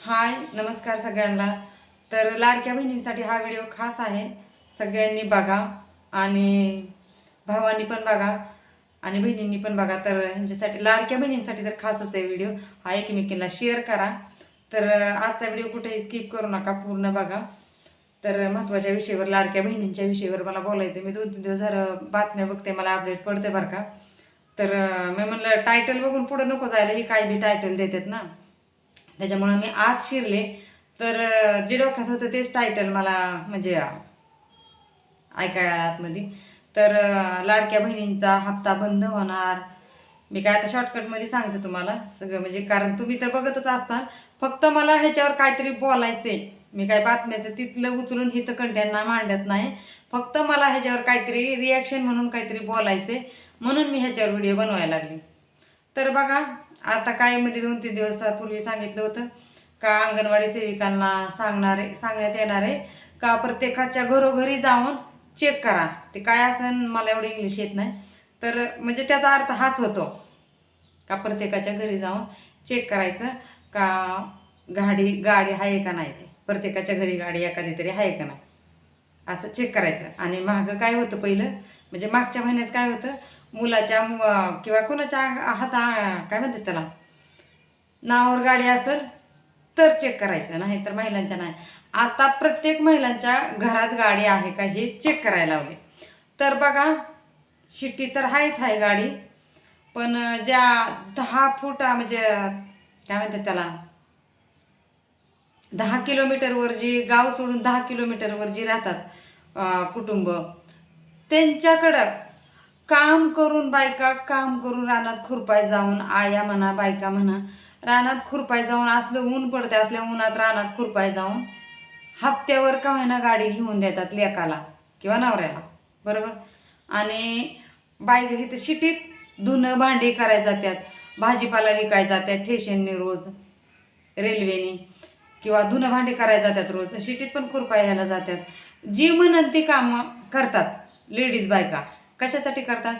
हाय नमस्कार सगळ्यांना. तर लाडक्या बहिणींसाठी हा व्हिडिओ खास आहे. सगळ्यांनी बघा आणि भावांनी पण बघा आणि बहिणींनी पण बघा. तर ह्यांच्यासाठी लाडक्या बहिणींसाठी तर खासच आहे व्हिडिओ. हा एकमेकींना शेअर करा. तर आजचा व्हिडिओ कुठेही स्किप करू नका पूर्ण बघा. तर महत्त्वाच्या विषयावर लाडक्या बहिणींच्या विषयावर मला बोलायचं मी दोन तीन दिवस झालं बातम्या बघते मला अपडेट पडते बरं का. तर मी म्हणलं टायटल बघून पुढं नको जायला. ही काय बी टायटल देतात ना. त्याच्यामुळं मी आत शिरले. तर जे डोक्यात होतं तेच टायटल मला म्हणजे ऐकायला आतमध्ये. तर लाडक्या बहिणींचा हप्ता बंद होणार. मी काय आता शॉर्टकटमध्ये सांगते तुम्हाला सगळं. म्हणजे कारण तुम्ही तर बघतच असताल. फक्त मला ह्याच्यावर काहीतरी बोलायचंय. मी काय बातम्याचं तिथलं उचलून हिथं कंट्यांना मांडत नाही. फक्त मला ह्याच्यावर काहीतरी रिॲक्शन म्हणून काहीतरी बोलायचंय. म्हणून मी ह्याच्यावर व्हिडिओ बनवायला लागले. तर बघा आता काय मध्ये दोन तीन दिवसापूर्वी सांगितलं होतं का अंगणवाडी सेविकांना सांगणारे सांगण्यात येणार आहे का प्रत्येकाच्या घरोघरी जाऊन चेक करा. ते काय असं मला एवढं इंग्लिश येत नाही. तर म्हणजे त्याचा अर्थ हाच होतो का प्रत्येकाच्या घरी जाऊन चेक करायचं का गाडी गाडी आहे का नाही ते? प्रत्येकाच्या घरी गाडी एखादी तरी आहे का नाही? असं चेक करायचं. आणि मागं काय होतं पहिलं? म्हणजे मागच्या महिन्यात काय होतं? मुलाच्या किंवा कोणाच्या हाता काय म्हणतात त्याला? नावावर गाडी असेल तर चेक करायचं. नाही तर महिलांच्या नाही. आता प्रत्येक महिलांच्या घरात गाडी आहे का हे चेक करायला लावले. तर बघा शिट्टी तर आहेच आहे गाडी. पण ज्या दहा फूट म्हणजे काय म्हणतात त्याला? दहा किलोमीटरवर जी गाव सोडून दहा किलोमीटरवर जी राहतात कुटुंब त्यांच्याकडं काम करून बायका काम करून रानात खुरपाय जाऊन आया म्हणा बायका म्हणा रानात खुरपाय जाऊन असलं ऊन पडते असल्या उन्हात रानात खुरपाय जाऊन हप्त्यावर का होईना गाडी घेऊन देतात लेकाला किंवा नवऱ्याला. बरोबर? आणि बायक इथं शिटीत धुणं भांडी करायला जातात भाजीपाला विकायला जातात ठेशनने रोज रेल्वेने. किंवा धुणं भांडी करायला जातात रोज शिटीत पण खुरपा यायला जातात. जी म्हणन ती कामं करतात लेडीज बायका कशासाठी करतात?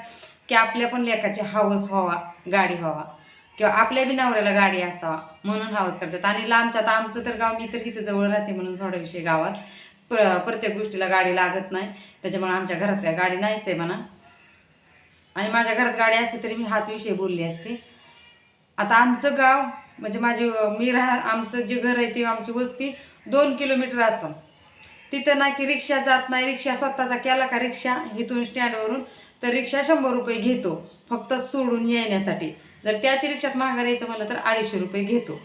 की आपल्या पण लेकाची हवस व्हावा गाडी व्हावा. किंवा आपल्या बी नवऱ्याला गाडी असावा म्हणून हाऊस करतात. आणि लांबच्या तर आमचं तर गाव मी तर इथं जवळ राहते म्हणून सोडाविषयी गावात. प्र प्रत्येक गोष्टीला गाडी लागत नाही. त्याच्यामुळे आमच्या घरात काय गाडी नाहीच आहे म्हणा. आणि माझ्या घरात गाडी असते तरी मी हाच विषय बोलली असते. आता आमचं गाव म्हणजे माझी मी राहा आमचं जे घर आहे ते आमची वस्ती दोन किलोमीटर असं. तिथं ना की रिक्षा जात नाही रिक्षा स्वतःचा केला का रिक्षा इथून स्टँडवरून तर रिक्षा शंभर रुपये घेतो फक्त सोडून येण्यासाठी. जर त्याची रिक्षात माघार यायचं म्हणलं तर अडीचशे रुपये घेतो.